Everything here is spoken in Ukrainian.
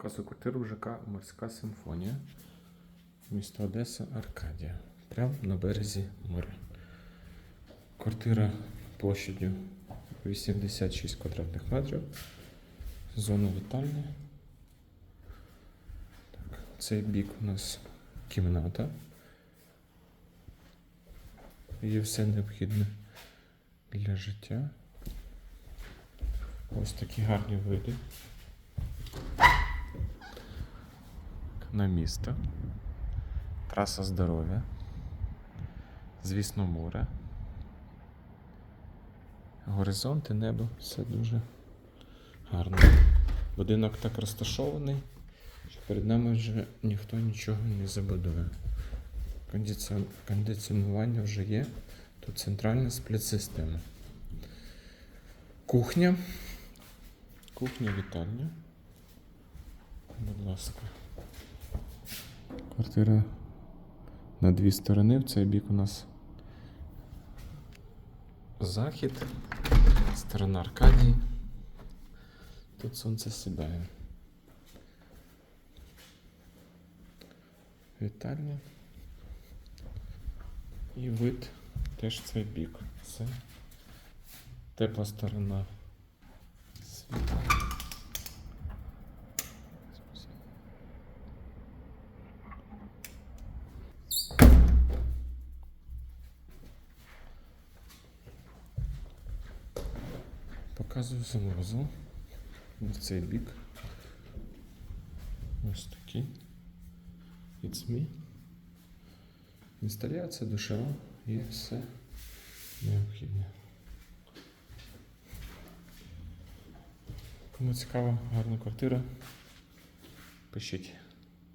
Показую квартиру ЖК Морська Симфонія. Місто Одеса, Аркадія. Прямо на березі моря. Квартира площадю 86 квадратних метрів. Зона вітальня. Так, цей бік у нас кімната. Є все необхідне для життя. Ось такі гарні види. На місто. Траса здоров'я. Звісно, море. Горизонт і небо. Все дуже гарно. Будинок так розташований, що перед нами вже ніхто нічого не забудує. Кондиціон... Кондиціонування вже є. Тут центральна спліт-система. Кухня. Кухня вітальня. Будь ласка. Квартира на дві сторони. В цей бік у нас захід, сторона Аркадії. Тут сонце сідає. Вітальня. І вид теж цей бік. Це тепла сторона Показую санвузол на цей бік. Ось такий. It's me. Інсталяція душова і все необхідне. Кому цікава гарна квартира, пишіть.